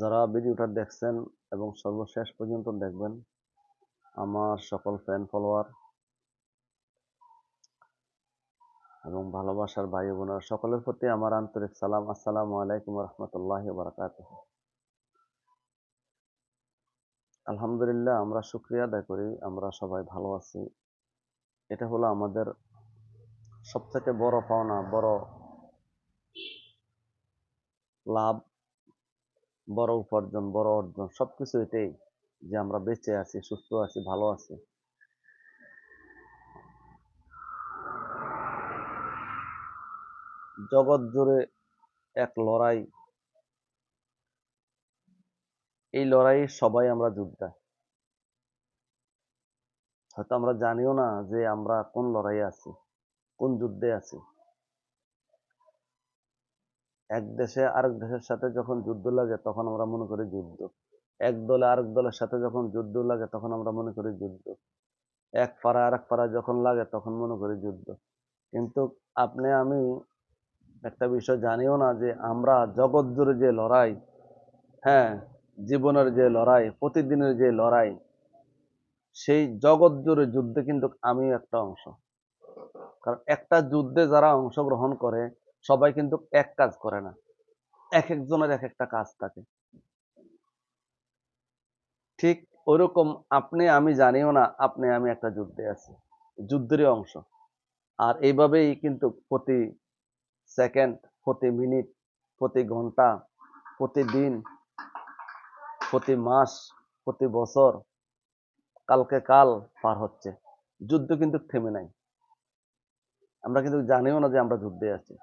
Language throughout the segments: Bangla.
যারা ভিডিওটা দেখছেন এবং সর্বশেষ পর্যন্ত দেখবেন, আমার সকল ফ্যান ফলোয়ার এবং ভালোবাসার ভাই বোনের, সকলের প্রতি আমার আন্তরিক সালাম। আসসালামু আলাইকুম রহমতুল্লাহ বারাকাত আলহামদুলিল্লাহ, আমরা শুক্রিয়া আদায় করি, আমরা সবাই ভালো আছি। এটা হলো আমাদের সবথেকে বড় পাওনা, বড় লাভ, বড় উপার্জন, বড় অর্জন, সবকিছু এটাই যে আমরা বেঁচে আছি, সুস্থ আছি, ভালো আছি। জগৎ জুড়ে এক লড়াই, এই লড়াই সবাই আমরা যোদ্ধা। হয়তো আমরা জানিও না যে আমরা কোন লড়াইয়ে আছি। কোন যুদ্ধে আছি? এক দেশে আরেক দেশের সাথে যখন যুদ্ধ লাগে, তখন আমরা মনে করি যুদ্ধ। এক দলে আরেক দলের সাথে যখন যুদ্ধ লাগে, তখন আমরা মনে করি যুদ্ধ। এক পাড়া আরেক পাড়া যখন লাগে, তখন মনে করি যুদ্ধ। কিন্তু আপনি, আমি একটা বিষয় জানিও না যে আমরা জগৎ জুড়ে যে লড়াই হ্যাঁ জীবনের যে লড়াই, প্রতিদিনের যে লড়াই, সেই জগৎ জুড়ে যুদ্ধে কিন্তু আমিও একটা অংশ। কারণ একটা যুদ্ধে যারা অংশগ্রহণ করে, সবাই কিন্তু এক কাজ করে না। এক একজনের এক একটা কাজ থাকে। ঠিক ওরকম আপনি, আমি জানিও না, আপনি, আমি একটা যুদ্ধে আছি। যুদ্ধেরই অংশ। আর এইভাবেই কিন্তু প্রতি সেকেন্ড, প্রতি মিনিট, প্রতি ঘণ্টা প্রতিদিন প্রতি মাস, প্রতি বছর, কালকে কাল পার হচ্ছে। যুদ্ধ কিন্তু থেমে নাই। আমরা কিন্তু জানিও না যে আমরা যুদ্ধে আছি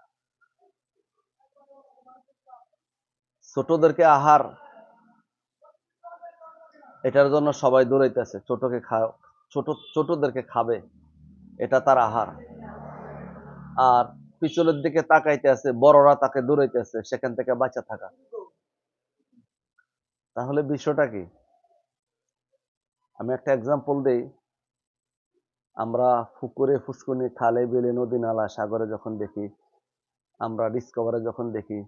ছোটদেরকে আহার, এটার জন্য সবাই দৌড়াইতেছে, ছোটকে খা ছোট, ছোটদেরকে খাবে, এটা তার আহার। আর পিছনের দিকে তাকাইতে আছে বড়রা তাকে দৌড়াইতেছে, সেখান থেকে বাঁচা থাকা। তাহলে বিষয়টা কি? আমি একটা এক্সাম্পল দেই। আমরা পুকুরে ফুসকুনি খালে বিলে, নদী নালা, সাগরে যখন দেখি, আমরা ডিসকভারে যখন দেখি,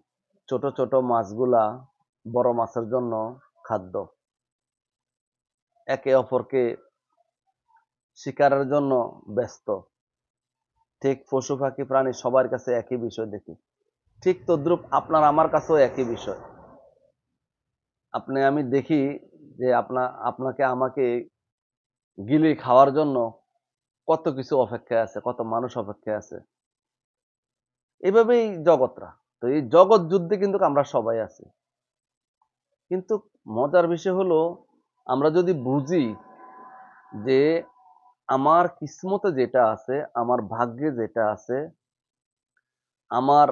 ছোট ছোট মাছগুলা বড় মাছের জন্য খাদ্য। একে অপরকে শিকারের জন্য ব্যস্ত। ঠিক পশু, পাখি, প্রাণী সবার কাছে একই বিষয় দেখি। ঠিক তদ্রুপ আপনার, আমার কাছেও একই বিষয়। আপনি, আমি দেখি যে আপনা, আপনাকে আমাকে গিলি খাওয়ার জন্য কত কিছু অপেক্ষায় আছে, কত মানুষ অপেক্ষায় আছে। এভাবেই জগৎরা। তো এই জগৎ যুদ্ধে কিন্তু আমরা সবাই আছি। কিন্তু মজার বিষয় হলো, আমরা যদি বুঝি যে আমার কিসমতে যেটা আছে, আমার ভাগ্যে যেটা আছে, আমার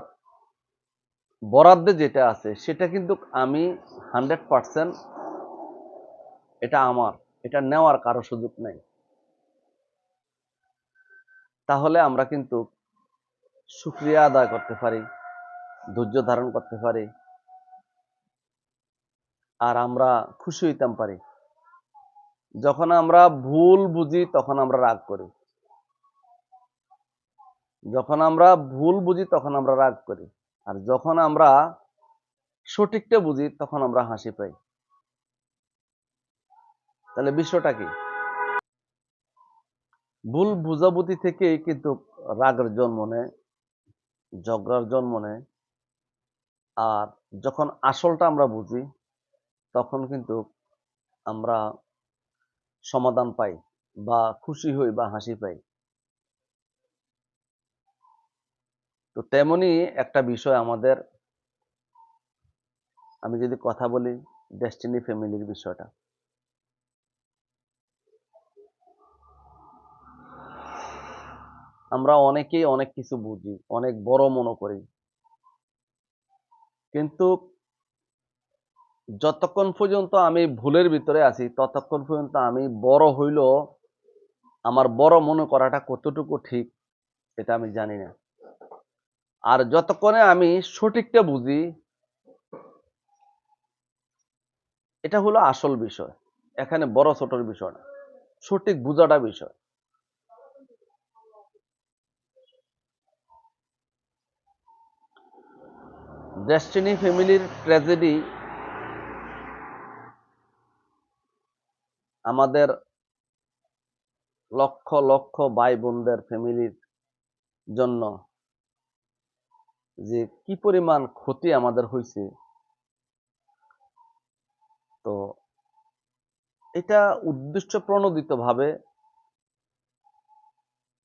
বরাদ্দে যেটা আছে, সেটা কিন্তু আমি হান্ড্রেড পারসেন্ট এটা আমার, এটা নেওয়ার কারও সুযোগ নেই। তাহলে আমরা কিন্তু সুক্রিয়া আদায় করতে পারি, ধৈর্য ধারণ করতে পারি, আর আমরা খুশি হইতাম পারি। যখন আমরা ভুল বুঝি, তখন আমরা রাগ করি। যখন আমরা ভুল বুঝি, তখন আমরা রাগ করি। আর যখন আমরা সঠিকটা বুঝি, তখন আমরা হাসি পাই। তাহলে বিশ্বটা কি? ভুল বুঝাবুঝি থেকেই কিন্তু রাগের জন্ম নেয়, ঝগড়ার জন্ম নেয়। আর যখন আসলটা আমরা বুঝি, তখন কিন্তু আমরা সমাধান পাই বা খুশি হই বা হাসি পাই। তো তেমনি একটা বিষয় আমাদের, আমি যদি কথা বলি ডেস্টিনি ফ্যামিলির বিষয়টা। আমরা অনেকেই অনেক কিছু বুঝি, অনেক বড় মনে করি। কিন্তু যতক্ষণ পর্যন্ত আমি ভুলের ভিতরে আছি, ততক্ষণ পর্যন্ত আমি বড় হইল আমার বড় মনে করাটা কতটুকু ঠিক এটা আমি জানি না। আর যতক্ষণে আমি সঠিকটা বুঝি, এটা হলো আসল বিষয়। এখানে বড় ছোটর বিষয় না, সঠিক বুঝাটা বিষয়। ডেস্টিনি ফ্যামিলির ট্র্যাজেডি আমাদের লক্ষ লক্ষ ভাই বোনদের ফ্যামিলির জন্য যে কি পরিমাণ ক্ষতি আমাদের হয়েছে। তো এটা উদ্দেশ্য প্রণোদিত ভাবে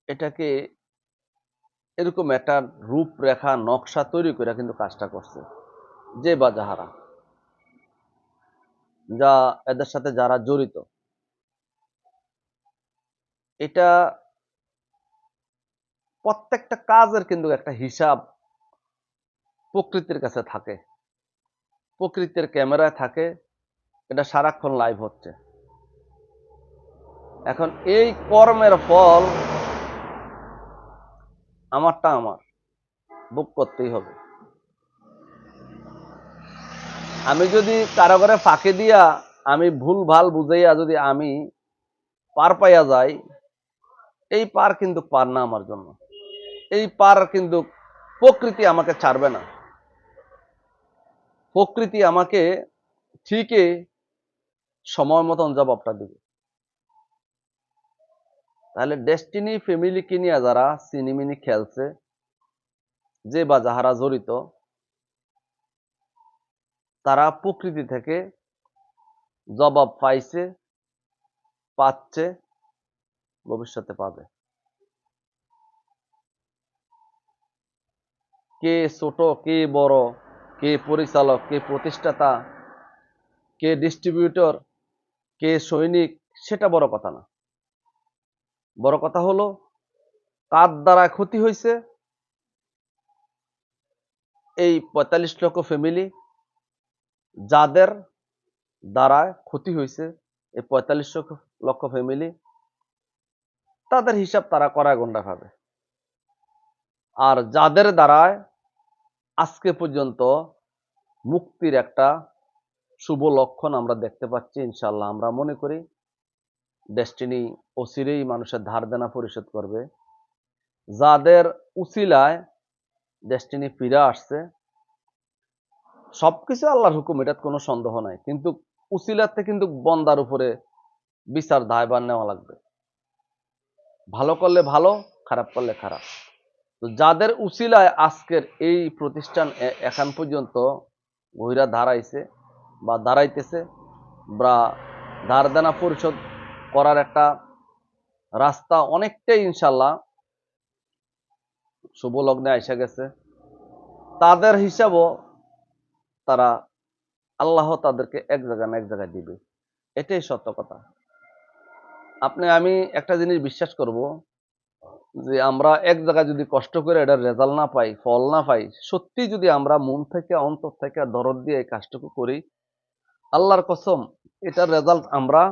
এটাকে এরকম একটা রূপরেখা, নকশা তৈরি করে কিন্তু কাজটা করছে। যে বা যাহারা। যা এদের সাথে যারা জড়িত। এটা প্রত্যেকটা কাজের কিন্তু একটা হিসাব প্রকৃতির কাছে থাকে। প্রকৃতির ক্যামেরায় থাকে। এটা সারাক্ষণ লাইভ হচ্ছে। এখন এই কর্মের ফল আমারটা আমার। বুক করতেই হবে। আমি যদি কারও ঘরে ফাঁকে দিয়া আমি ভুল ভালো বুঝাইয়া যদি আমি পার পাইয়া যাই, এই পার কিন্তু পার না আমার জন্য। এই পার কিন্তু প্রকৃতি আমাকে ছাড়বে না। প্রকৃতি আমাকে ঠিকই সময় মতন জবাবটা দিবে। তাহলে ডেস্টিনি ফ্যামিলিকে নিয়ে যারা সিনেমিনি খেলছে, যে বা যাহারা জড়িত, তারা প্রকৃতি থেকে জবাব পাইছে, পাচ্ছে, ভবিষ্যতে পাবে। কে ছোট, কে বড়, কে পরিচালক, কে প্রতিষ্ঠাতা, কে ডিস্ট্রিবিউটর কে সৈনিক, সেটা বড় কথা না। বড় কথা হলো, কার দ্বারা ক্ষতি হয়েছে? এই পঁয়তাল্লিশ লক্ষ ফ্যামিলি যাদের দ্বারা ক্ষতি হয়েছে, এই পঁয়তাল্লিশ লক্ষ লক্ষ ফ্যামিলি তাদের হিসাব তারা করা গন্ডা খাবে। আর যাদের দ্বারায় আজকে পর্যন্ত মুক্তির একটা শুভ লক্ষণ আমরা দেখতে পাচ্ছি ইনশাল্লাহ আমরা মনে করি ডেস্টিনি অচিরেই মানুষের ধার দেনা পরিশোধ করবে। যাদের উচিলায় ডেস্টিনি ফিরে আসছে, সবকিছু আল্লাহর হুকুম এটার কোনো সন্দেহ নাই। কিন্তু উচিলাতে কিন্তু বন্দার উপরে বিচার দায়বার নেওয়া লাগবে। ভালো করলে ভালো, খারাপ করলে খারাপ। তো যাদের উচিলায় আজকের এই প্রতিষ্ঠান এখন পর্যন্ত বহিরা দাঁড়াইছে বা দাঁড়াইতেছে বা ধার দেনা পরিশোধ করার একটা রাস্তা অনেকটাই ইনশাল্লাহ শুভ লগ্নে এসে গেছে। তাদের হিসাবও তারা আল্লাহ তাদেরকে এক জায়গায় না এক জায়গায় দিবে। এটাই সত্য কথা। আপনি, আমি একটা জিনিস বিশ্বাস করব যে আমরা এক জায়গায় যদি কষ্ট করে এটার রেজাল্ট না পাই, ফল না পাই, সত্যি যদি আমরা মন থেকে, অন্তর থেকে দরদ দিয়ে এই কাজটুকু করি, আল্লাহর কসম, এটার রেজাল্ট আমরা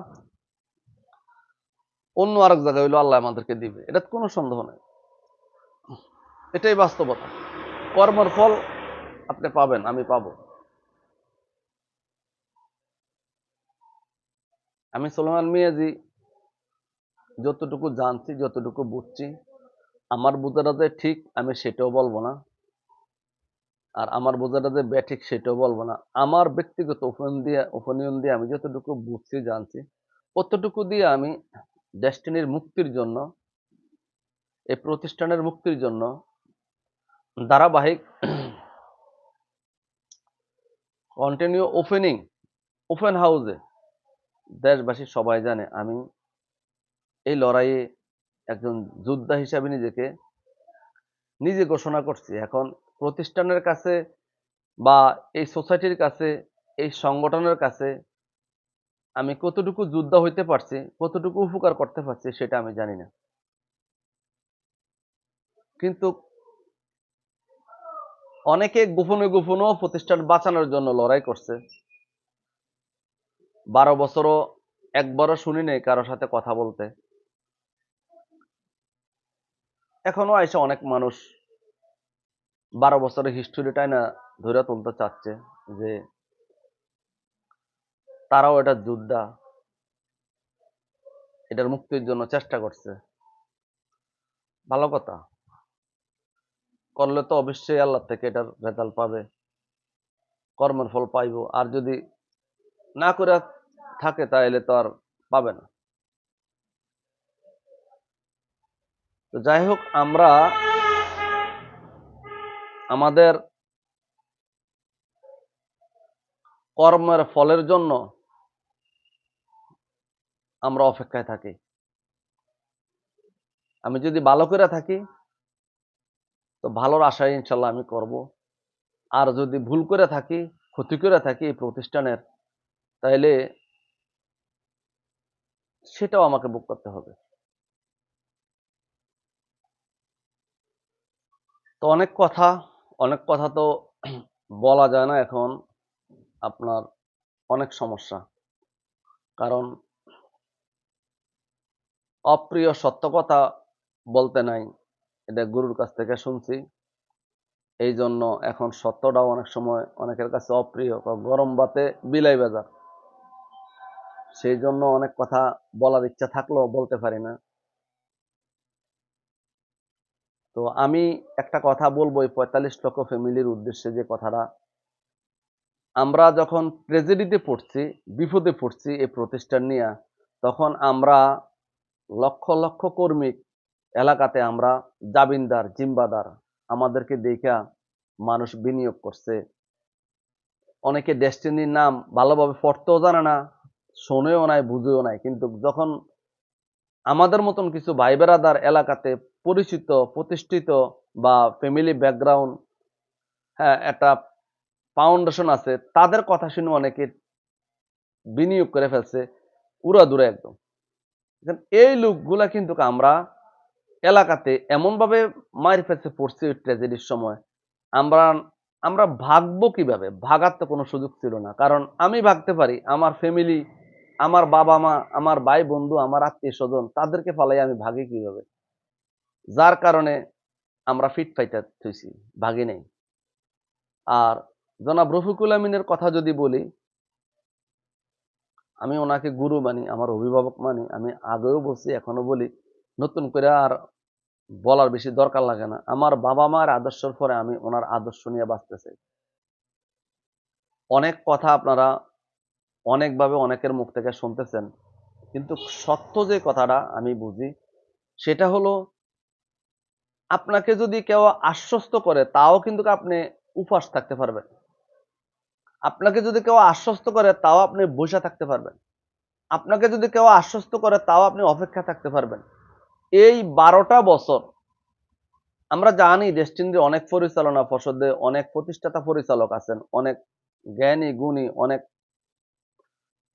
অন্য আরেক জায়গায় হইল আল্লাহ আমাদেরকে দিবে। এটা কোনো সন্দেহ নেই। এটাই বাস্তবতা। কর্মের ফল আপনি পাবেন, আমি পাবো। আমি সোলেমান মিয়াজি যতটুকু জানছি, যতটুকু বুঝছি, আমার বোঝাটা যে ঠিক, আমি সেটাও বলব না। আর আমার বোঝাটা যে ব্যাঠিক সেটাও বলব না। আমার ব্যক্তিগত ওপেন দিয়ে, ওপিনিয়ন দিয়ে আমি যতটুকু বুঝছি, জানছি, অতটুকু দিয়ে আমি ডেস্টিনির মুক্তির জন্য, এই প্রতিষ্ঠানের মুক্তির জন্য ধারাবাহিক কন্টিনিউ ওপেনিং ওপেন হাউসে দেশবাসী সবাই জানে, আমি এই লড়াইয়ে একজন যোদ্ধা হিসাবে নিজেকে, নিজে ঘোষণা করছি। এখন প্রতিষ্ঠানের কাছে বা এই সোসাইটির কাছে, এই সংগঠনের কাছে আমি কতটুকু যোদ্ধা হইতে পারছি, কতটুকু উপকার করতে পারছি সেটা আমি জানি না। কিন্তু অনেকে গোপনে গোপনেও প্রতিষ্ঠান বাঁচানোর জন্য লড়াই করছে। বারো বছরও একবারও শুনি নেই কারোর সাথে কথা বলতে। এখনও আইসা অনেক মানুষ বারো বছরের হিস্টোরিটাই না ধরে তুলতে চাচ্ছে যে তারাও এটা যোদ্ধা। এটার মুক্তির জন্য চেষ্টা করছে। ভালো কথা। করলে তো অবশ্যই আল্লাহ থেকে এটার রেজাল্ট পাবে। কর্মের ফল পাইব। আর যদি না করে থাকে তাহলে তো আর পাবে না। তো যাই হোক, আমরা আমাদের কর্মের ফলের জন্য আমরা অপেক্ষায় থাকি। আমি যদি ভালো করে থাকি, তো ভালোর আশায় ইনশাল্লাহ আমি করব। আর যদি ভুল করে থাকি, ক্ষতি করে থাকি এই প্রতিষ্ঠানের তাইলে সেটাও আমাকে বুক করতে হবে। তো অনেক কথা অনেক কথা তো বলা যায় না এখন আপনার অনেক সমস্যা। কারণ অপ্রিয় সত্য কথা বলতে নাই। এটা গুরুর কাছ থেকে শুনছি। এই জন্য এখন সত্যটাও অনেক সময় অনেকের কাছে অপ্রিয় গরম বাতে বিলাই বাজার। সেই জন্য অনেক কথা বলার ইচ্ছা থাকলেও বলতে পারি না। তো আমি একটা কথা বলব এই পঁয়তাল্লিশ লক্ষ ফ্যামিলির উদ্দেশ্যে যে কথাটা। আমরা যখন ট্রেজেডিতে পড়ছি, বিপদে পড়ছি এই প্রতিষ্ঠান নিয়ে, তখন আমরা লক্ষ লক্ষ কর্মী এলাকাতে আমরা জাবিনদার জিম্বাদার আমাদেরকে দেখা মানুষ বিনিয়োগ করছে। অনেকে ডেস্টিনির নাম ভালোভাবে পড়তেও জানে না, শোনেও নাই, বুঝেও নাই। কিন্তু যখন আমাদের মতন কিছু ভাই বেড়াদার এলাকাতে পরিচিত, প্রতিষ্ঠিত বা ফ্যামিলি ব্যাকগ্রাউন্ড হ্যাঁ একটা ফাউন্ডেশন আছে, তাদের কথা শুনে অনেকে বিনিয়োগ করে ফেলছে উড়াদুরা একদম। এই লোকগুলা কিন্তু আমরা এলাকাতে এমনভাবে মারি ফেলছে পড়ছি ওই ট্র্যাজেডির সময়। আমরা আমরা ভাগবো কীভাবে? ভাগার তো কোনো সুযোগ ছিল না। কারণ আমি ভাগতে পারি, আমার ফ্যামিলি আমার বাবা মা, আমার ভাই বন্ধু, আমার আত্মীয় স্বজন, তাদেরকে ফালাই আমি ভাগি কীভাবে? যার কারণে আমরা ফিট ফাইটার থইছি, ভাগি নেই। আর জনাব রফিকুল আমিনের কথা যদি বলি আমি ওনাকে গুরু মানি, আমার অভিভাবক মানি, আমি আগেও বলছি, এখনও বলি, নতুন করে আর বলার বেশি দরকার লাগে না। আমার বাবা মার আদর্শের পরে আমি ওনার আদর্শ নিয়ে বাঁচতে চাই অনেক কথা আপনারা অনেকভাবে অনেকের মুখ থেকে শুনতেছেন, কিন্তু সত্য যে কথাটা আমি বুঝি, সেটা হলো আপনাকে যদি কেউ আশ্বস্ত করে, তাও কিন্তু আপনি উপাস থাকতে পারবেন। আপনাকে যদি কেউ আশ্বস্ত করে, তাও আপনি বসে থাকতে পারবেন। আপনাকে যদি কেউ আশ্বস্ত করে, তাও আপনি অপেক্ষা থাকতে পারবেন। এই বারোটা বছর আমরা জানি দেশটিন্দ্রে অনেক পরিচালনা পর্ষদে, অনেক প্রতিষ্ঠাতা পরিচালক আছেন, অনেক জ্ঞানী, গুণী, অনেক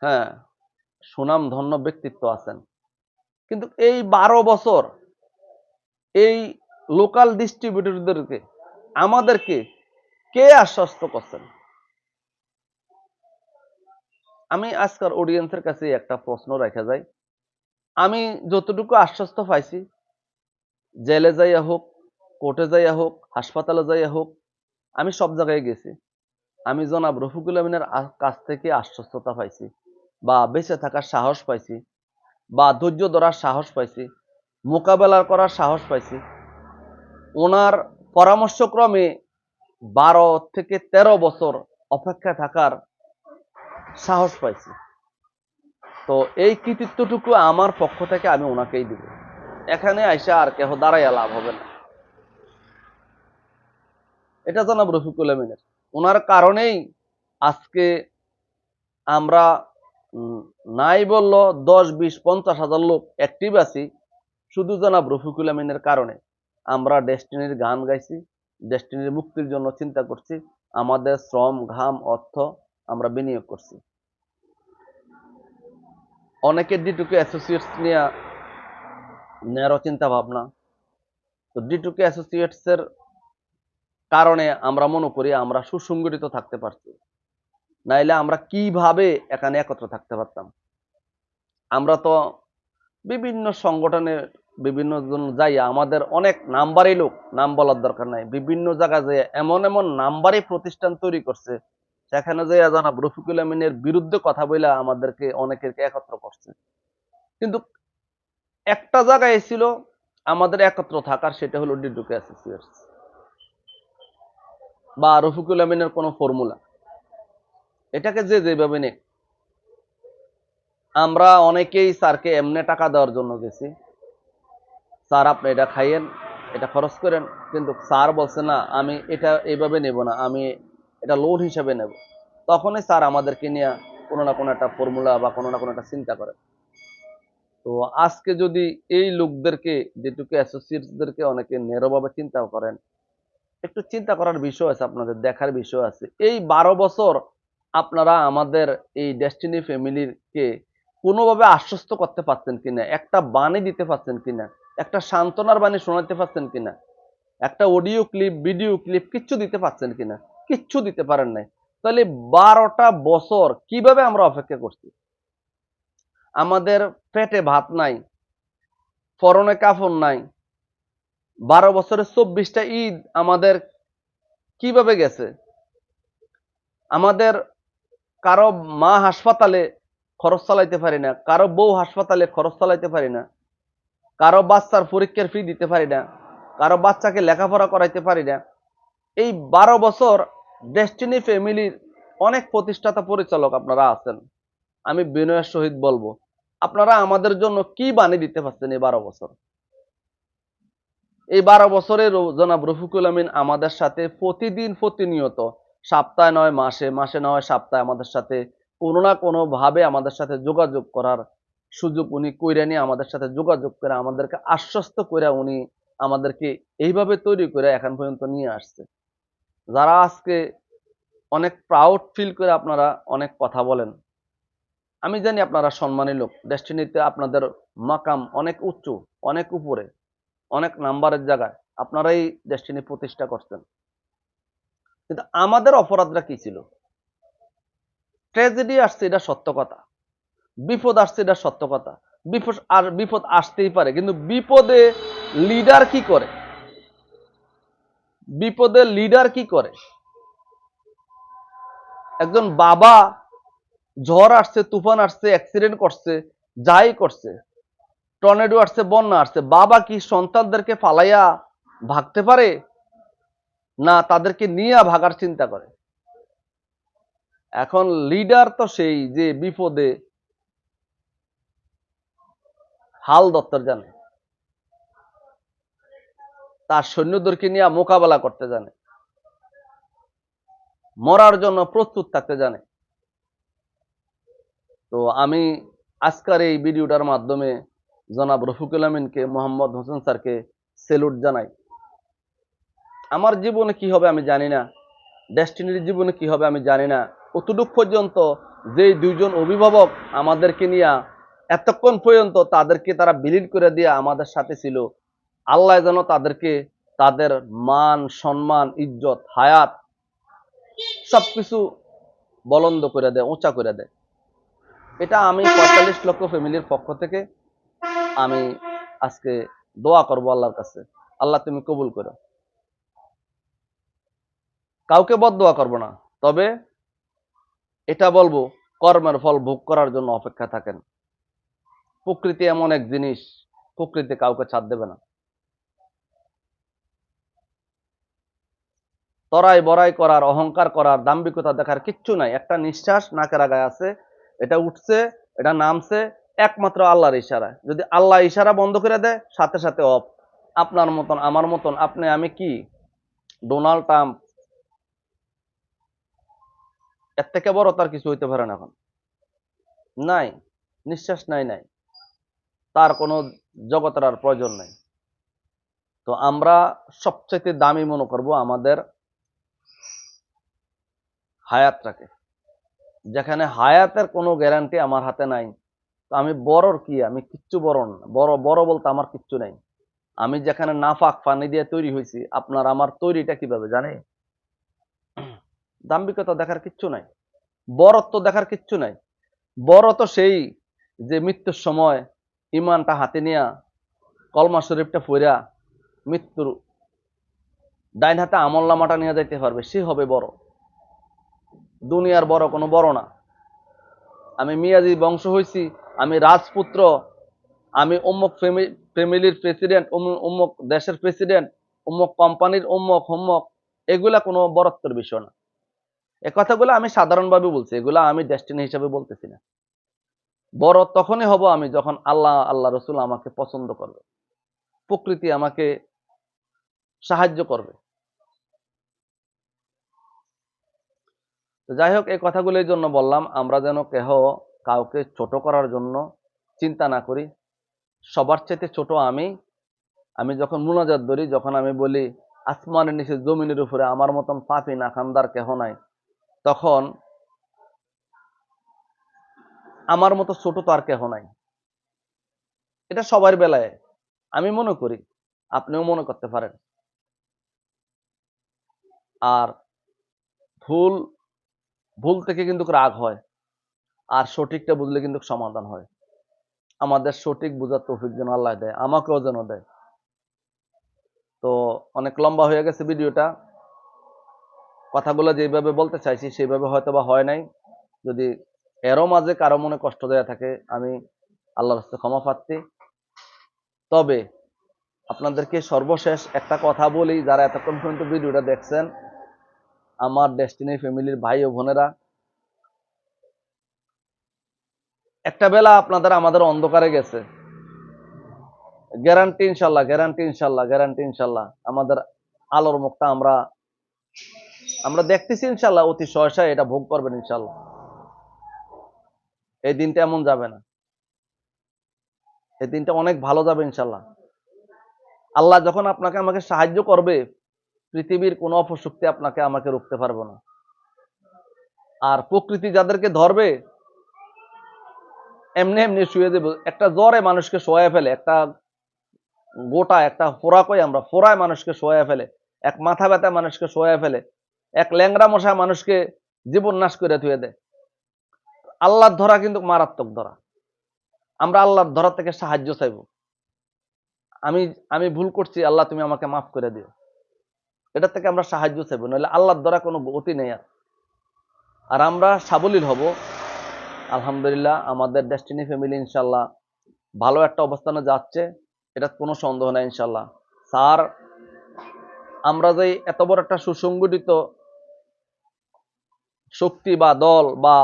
হ্যাঁ সুনাম ধন্য ব্যক্তিত্ব আছেন। কিন্তু এই বারো বছর এই লোকাল ডিস্ট্রিবিউটরদেরকে আমাদেরকে কে আশ্বস্ত করছেন? আমি আজকাল অডিয়েন্সের কাছে একটা প্রশ্ন রেখে যাই আমি যতটুকু আশ্বস্ত পাইছি, জেলে যাইয়া হোক, কোর্টে যাইয়া হোক, হাসপাতালে যাইয়া হোক, আমি সব জায়গায় গেছি। আমি জনাব রফিকুল আমিনের কাছ থেকে আশ্বস্ততা পাইছি বা বেঁচে থাকার সাহস পাইছি বা ধৈর্য ধরার সাহস পাইছি, মোকাবেলা করার সাহস পাইছি। ওনার পরামর্শক্রমে বারো থেকে তেরো বছর অপেক্ষা থাকার সাহস পাইছি। তো এই কৃতিত্বটুকু আমার পক্ষ থেকে আমি ওনাকেই দিব। এখানে আইসা আর কেহ দাঁড়াইয়া লাভ হবে না। এটা জানাব রফিকুল আমিনের। ওনার কারণেই আজকে আমরা নাই বলল দশ, বিশ, পঞ্চাশ হাজার লোক অ্যাক্টিভ আছি। শুধু জানাব রফিকুল আমিনের কারণে। আমরা ডেস্টিনির গান গাইছি, ডেস্টিনির মুক্তির জন্য চিন্তা করছি। আমাদের শ্রম, ঘাম, অর্থ আমরা বিনিয়োগ করছি। অনেকে ডিটুকে অ্যাসোসিয়েটস নিয়ে নেয়ারও চিন্তা ভাবনা তো ডিটুকে অ্যাসোসিয়েটস এর কারণে আমরা মনে করি আমরা সুসংগঠিত থাকতে পারছি। নাইলে আমরা কীভাবে এখানে একত্র থাকতে পারতাম? আমরা তো বিভিন্ন সংগঠনে বিভিন্ন জন যাই, আমাদের অনেক নাম্বারই লোক, নাম বলার দরকার নাই। বিভিন্ন জায়গায় যে এমন এমন নাম্বারই প্রতিষ্ঠান তৈরি করছে সেখানে যে জানাব রফিকুল আমিনের বিরুদ্ধে কথা বলে আমাদেরকে অনেকেরকে একত্র করছে। কিন্তু একটা জায়গায় ছিল, আমাদের একত্র থাকার, সেটা হলো ডিডুকে অ্যাসোসিয়েটস বা রফিকুল আমিনের কোনো ফর্মুলা এটাকে যে যেভাবে নিক। আমরা অনেকেই স্যারকে এমনি টাকা দেওয়ার জন্য গেছি। স্যার, আপনি এটা খাইয়েন, এটা খরচ করেন, কিন্তু স্যার বলছে, না, আমি এটা এইভাবে নেব না, আমি এটা লোন হিসাবে নেব। তখনই স্যার আমাদেরকে নিয়ে কোনো না কোনো একটা ফর্মুলা বা কোনো না কোনো একটা চিন্তা করে। তো আজকে যদি এই লোকদেরকে, যেটুকু অ্যাসোসিয়েটসদেরকে অনেকে নেরোভাবে চিন্তা করেন, একটু চিন্তা করার বিষয় আছে, আপনাদের দেখার বিষয় আছে। এই বারো বছর আপনারা আমাদের এই ডেস্টিনি ফ্যামিলিকে কোনোভাবে আশ্বস্ত করতে পারছেন কিনা, একটা বাণী দিতে পারছেন কিনা, একটা সান্ত্বনার বাণী শোনাতে পারছেন কিনা, একটা অডিও ক্লিপ ভিডিও ক্লিপ কিচ্ছু দিতে পারছেন কিনা কিচ্ছু দিতে পারেন নাই। তাহলে বারোটা বছর কীভাবে আমরা অপেক্ষা করছি? আমাদের পেটে ভাত নাই পরনে কাফন নাই, বারো বছরের চব্বিশটা ঈদ আমাদের কীভাবে গেছে? আমাদের কারও মা হাসপাতালে খরচ চালাইতে পারি না, কারও বউ হাসপাতালে খরচ চালাইতে পারি না, কারও বাচ্চার পরীক্ষার ফি দিতে পারি না, কারও বাচ্চাকে লেখাপড়া করাইতে পারি না। এই বারো বছর ডেস্টিনি ফ্যামিলির অনেক প্রতিষ্ঠাতা পরিচালক আপনারা আছেন। আমি বিনয়ের সহিত বলব, আপনারা আমাদের জন্য কি বানিয়ে দিতে পারছেন এই বারো বছর? এই বারো বছরের জনাব রফিকুল আমিন আমাদের সাথে প্রতিদিন প্রতিনিয়ত, সপ্তাহে নয় মাসে মাসে নয় সপ্তাহে আমাদের সাথে কোনো না কোনো ভাবে আমাদের সাথে যোগাযোগ করার সুযোগ উনি কইরা নিয়ে আমাদের সাথে যোগাযোগ করে আমাদেরকে আশ্বস্ত করে উনি আমাদেরকে এইভাবে তৈরি করে এখন পর্যন্ত নিয়ে আসছে। যারা আজকে অনেক প্রাউড ফিল করে আপনারা অনেক কথা বলেন, আমি জানি আপনারা সম্মানী লোক ডেস্টিনিতে আপনাদের মাকাম অনেক উঁচু, অনেক উপরে, অনেক নাম্বারের জায়গায় আপনারাই ডেস্টিনি প্রতিষ্ঠা করছেন। কিন্তু আমাদের অপরাধটা কি ছিল? ট্র্যাজেডি আসছে, এটা সত্য কথা। বিপদ আসছে, এটা সত্য কথা। বিপদ, আর বিপদ আসতেই পারে, কিন্তু বিপদে লিডার কি করে? বিপদে লিডার কি করে? একজন বাবা, ঝড় আসছে, তুফান আসছে অ্যাক্সিডেন্ট করছে, যাই করছে টর্নেডো আসছে, বন্যা আসছে, বাবা কি সন্তানদেরকে ফালাইয়া ভাগতে পারে? না, তাদেরকে নিয়ে ভাগার চিন্তা করে। এখন লিডার তো সেই যে বিপদে হাল দত্তর জানে। তার সৈন্যদেরকে নিয়ে মোকাবেলা করতে জানে। মরার জন্য প্রস্তুত থাকতে জানে। তো আমি আজকের এই ভিডিওটার মাধ্যমে জনাব রফিকুল আমিনকে, মোহাম্মদ হোসেন স্যারকে সেলুট জানাই। আমার জীবনে কি হবে আমি জানি না। ডেস্টিনির জীবনে কি হবে আমি জানি না। অতটুক পর্যন্ত যে দুইজন অভিভাবক আমাদেরকে নিয়ে এতক্ষণ পর্যন্ত তাদেরকে তারা বিলীন করে দিয়ে আমাদের সাথে ছিল আল্লাহ যেন তাদেরকে তাদের মান, সম্মান, ইজ্জত, হায়াত সবকিছু বলন্দ করে দেয়, উঁচা করে দেয়। এটা আমি পঁয়তাল্লিশ লক্ষ ফ্যামিলির পক্ষ থেকে আমি আজকে দোয়া করব আল্লাহর কাছে। আল্লাহ তুমি কবুল করো। কাউকে বদ দোয়া করব না, তবে এটা বলব, কর্মের ফল ভোগ করার জন্য অপেক্ষা থাকেন। প্রকৃতি এমন এক জিনিস, প্রকৃতি কাউকে ছাড় দেবে না। তরাই বড়াই করার, অহংকার করার, দাম্ভিকতা দেখার কিচ্ছু নাই। একটা নিঃশ্বাস নাকের আগায় আছে, এটা উঠছে, এটা নামছে, একমাত্র আল্লাহর ইশারা যদি আল্লাহ ইশারা বন্ধ করে দেয়, সাথে সাথে অফ। আপনার মতন, আমার মতন, আপনি, আমি কি? ডোনাল্ড ট্রাম্প, এর থেকে বড় তার কিছু হইতে পারে না এখন। নাই, নিঃশ্বাস নাই নাই। তার কোনো জগতের আর প্রয়োজন নাই। তো আমরা সবচেয়ে দামি মনে করব আমাদের হায়াতটাকে যেখানে হায়াতের কোনো গ্যারান্টি আমার হাতে নাই। তো আমি বড়র কি? আমি কিচ্ছু বড় বড় বড় বলতে আমার কিচ্ছু নাই। আমি যেখানে নাফাক পানি দিয়ে তৈরি হয়েছি, আপনার আমার তৈরিটা কীভাবে জানে দাম্ভিকতা দেখার কিচ্ছু নাই। বরত্ব দেখার কিচ্ছু নাই। বড় তো সেই যে মৃত্যুর সময় ইমানটা হাতে নিয়া, কলমা শরীফটা ফইরা মৃত্যুর ডাইন হাতে আমল নামাটা নিয়ে যাইতে পারবে, সে হবে বড়। দুনিয়ার বড় কোনো বড় না। আমি মিয়াজি বংশ হয়েছি আমি রাজপুত্র, আমি অমুক ফ্যামিলির প্রেসিডেন্ট অমুক দেশের প্রেসিডেন্ট অমুক কোম্পানির অমুক হোমক এগুলা কোনো বরত্বের বিষয় না। এ কথাগুলো আমি সাধারণভাবে বলছি, এগুলো আমি ডেস্টিনি হিসাবে বলতেছি না। বড় তখনই হব আমি যখন আল্লাহ আল্লাহ রসুল আমাকে পছন্দ করবে। প্রকৃতি আমাকে সাহায্য করবে। তো যাই হোক এই কথাগুলোর জন্য বললাম, আমরা যেন কেহ কাউকে ছোট করার জন্য চিন্তা না করি। সবার চাইতে ছোট আমি। আমি যখন মুনাজাত ধরি, যখন আমি বলি, আসমানের নিচে জমিনের উপরে আমার মতন পাপি না খানদার কেহ নাই, তখন আমার মতো ছোট তো আর কেহ নাই। এটা সবার বেলায়। আমি মনে করি, আপনিও মনে করতে পারেন। আর ভুল ভুল থেকে কিন্তু রাগ হয়, আর সঠিকটা বুঝলে কিন্তু সমাধান হয়। আমাদের সঠিক বোঝার তৌফিক যেন আল্লাহ দেয়, আমাকেও যেন দেয়। তো অনেক লম্বা হয়ে গেছে ভিডিওটা। কথাগুলো যেভাবে বলতে চাইছি সেইভাবে হয়তো বা হয় নাই। যদি এরও মাঝে কারও মনে কষ্ট দেয়া থাকে, আমি আল্লাহর কাছে ক্ষমা পাচ্ছি তবে আপনাদেরকে সর্বশেষ একটা কথা বলি, যারা এতক্ষণ পর্যন্ত ভিডিওটা দেখছেন আমার ডেস্টিনি ফ্যামিলির ভাই ও বোনেরা। একটা বেলা আপনাদের আমাদের অন্ধকারে গেছে। গ্যারান্টি ইনশাল্লাহ গ্যারান্টি ইনশাল্লাহ গ্যারান্টি ইনশাল্লাহ। আমাদের আলোর মুখটা আমরা আমরা দেখতেছি ইনশাল্লাহ, অতি সহসায় এটা ভোগ করবেন ইনশাল্লাহ। এই দিনটা এমন যাবে না। এই দিনটা অনেক ভালো যাবে ইনশাল্লাহ। আল্লাহ যখন আপনাকে আমাকে সাহায্য করবে পৃথিবীর কোনো অপশক্তি আপনাকে আমাকে রুখতে পারব না। আর প্রকৃতি যাদেরকে ধরবে, এমনি এমনি শুয়ে দেব। একটা জ্বরে মানুষকে শোয়া ফেলে, একটা গোটা একটা ফোড়া কই আমরা ফোড়ায় মানুষকে শোয়া ফেলে, এক মাথা ব্যথা মানুষকে শোয়া ফেলে, এক ল্যাংরা মশা মানুষকে জীবন নাশ করে ধুয়ে দেয়। আল্লাহর ধরা কিন্তু মারাত্মক ধরা। আমরা আল্লাহর ধরা থেকে সাহায্য চাইব। আমি আমি ভুল করছি, আল্লাহ তুমি আমাকে মাফ করে দিও। এটা থেকে আমরা সাহায্য চাইব নইলে আল্লাহর দ্বারা কোনো গতি নেই আর। আর আমরা সাবলীল হব। আলহামদুলিল্লাহ, আমাদের ডেস্টিনি ফ্যামিলি ইনশাল্লাহ ভালো একটা অবস্থানে যাচ্ছে এটা কোনো সন্দেহ নাই ইনশাল্লাহ স্যার, আমরা যে এত বড় একটা সুসংগঠিত শক্তি বা দল বা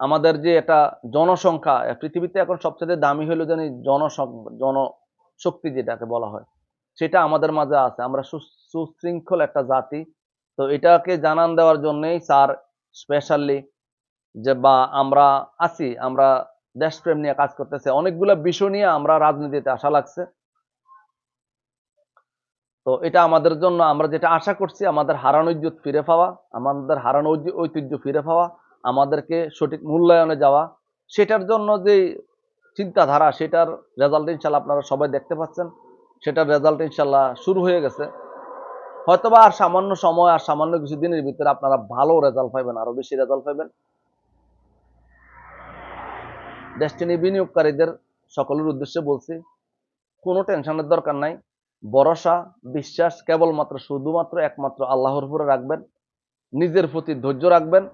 আমাদের যে এটা জনসংখ্যা পৃথিবীতে এখন সবচেয়ে দামি হলো জানি জনসং, জনশক্তি যেটাকে বলা হয়, সেটা আমাদের মাঝে আছে। আমরা সুশৃঙ্খল একটা জাতি। তো এটাকে জানান দেওয়ার জন্যই স্যার স্পেশালি যে বা আমরা আছি, আমরা দেশপ্রেম নিয়ে কাজ করতেছে। অনেকগুলো বিষয় নিয়ে আমরা রাজনীতিতে আসা লাগছে। তো এটা আমাদের জন্য আমরা যেটা আশা করছি, আমাদের হারানো ইজ্জত ফিরে পাওয়া, আমাদের হারানো ঐতিহ্য ফিরে পাওয়া, আমাদেরকে সঠিক মূল্যায়নে যাওয়া, সেটার জন্য যে চিন্তাধারা, সেটার রেজাল্ট ইনশাল্লাহ আপনারা সবাই দেখতে পাচ্ছেন। সেটার রেজাল্ট ইনশাল্লাহ শুরু হয়ে গেছে। হয়তোবা আর সামান্য সময় আর সামান্য কিছু দিনের ভিতরে আপনারা ভালো রেজাল্ট পাইবেন, আরও বেশি রেজাল্ট পাইবেন। ডেস্টিনি বিনিয়োগকারীদের সকলের উদ্দেশ্যে বলছি, কোনো টেনশনের দরকার নাই। ভরসা, বিশ্বাস কেবলমাত্র শুধুমাত্র একমাত্র আল্লাহর উপরে রাখবেন। নিজের প্রতি ধৈর্য রাখবেন।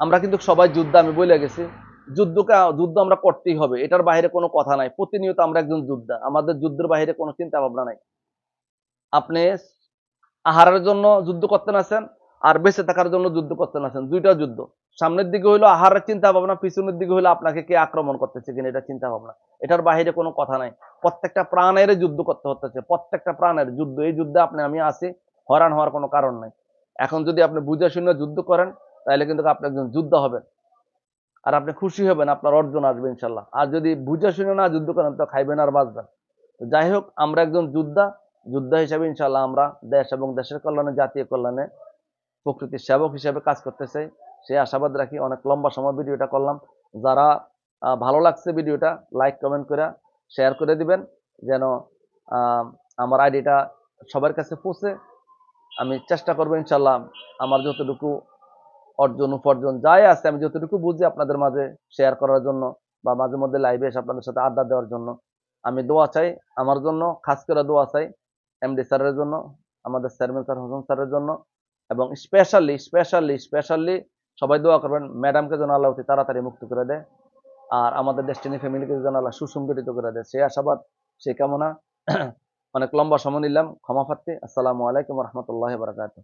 আমরা কিন্তু সবাই যুদ্ধ, আমি বলে গেছি, যুদ্ধকে, যুদ্ধ আমরা করতেই হবে, এটার বাইরে কোনো কথা নাই। প্রতিনিয়ত আমরা একজন যোদ্ধা, আমাদের যুদ্ধের বাইরে কোনো চিন্তা ভাবনা নাই। আপনি আহারের জন্য যুদ্ধ করতে আছেন আর বেঁচে থাকার জন্য যুদ্ধ করতে আছেন দুইটা যুদ্ধ। সামনের দিকে হইল আহারের চিন্তা ভাবনা পিছনের দিকে হইল আপনাকে কে আক্রমণ করতেছে কিনা এটা চিন্তা ভাবনা এটার বাইরে কোনো কথা নাই। প্রত্যেকটা প্রাণের যুদ্ধ করতে হতেছে, প্রত্যেকটা প্রাণের যুদ্ধ। এই যুদ্ধে আপনি, আমি আছি হরান হওয়ার কোনো কারণ নাই। এখন যদি আপনি বুঝে শুনে যুদ্ধ করেন, তাহলে কিন্তু আপনি একজন যুদ্ধ হবেন। আর আপনি খুশি হবেন, আপনার অর্জন আসবে ইনশাল্লাহ। আর যদি বুঝে শুনে না যুদ্ধ করেন, তো খাইবেন আর বাঁচবেন। যাই হোক, আমরা একজন যোদ্ধা যোদ্ধা হিসাবে ইনশাল্লাহ আমরা দেশ এবং দেশের কল্যাণে, জাতীয় কল্যাণে, প্রকৃতির সেবক হিসেবে কাজ করতে চাই সেই আশাবাদ রাখি অনেক লম্বা সময় ভিডিওটা করলাম। যারা ভালো লাগছে ভিডিওটা, লাইক, কমেন্ট করে, শেয়ার করে দিবেন, যেন আমার আইডিটা সবার কাছে পৌঁছে। আমি চেষ্টা করব ইনশাল্লাহ আমার যতটুকু অর্জন, উপার্জন যাই আছে, আমি যতটুকু বুঝি আপনাদের মাঝে শেয়ার করার জন্য বা মাঝে মধ্যে লাইভে এসে আপনাদের সাথে আড্ডা দেওয়ার জন্য, আমি দোয়া চাই, আমার জন্য খাস করে দোয়া চাই। এমডি স্যারের জন্য, আমাদের চেয়ারম্যান স্যার হোসেন স্যারের জন্য, এবং স্পেশালি স্পেশালি স্পেশালি সবাই দোয়া করবেন ম্যাডামকে যেন আল্লাহ অতি তাড়াতাড়ি মুক্ত করে দেয়, আর আমাদের ডেস্টিনি ফ্যামিলিকে যেন আল্লাহ সুসংগঠিত করে দেয়। সেই আশাবাদ, সেই কামনা, অনেক লম্বা সময় নিলাম, ক্ষমা প্রার্থী, আসসালামু আলাইকুম রহমতুল্লাহ বারকাত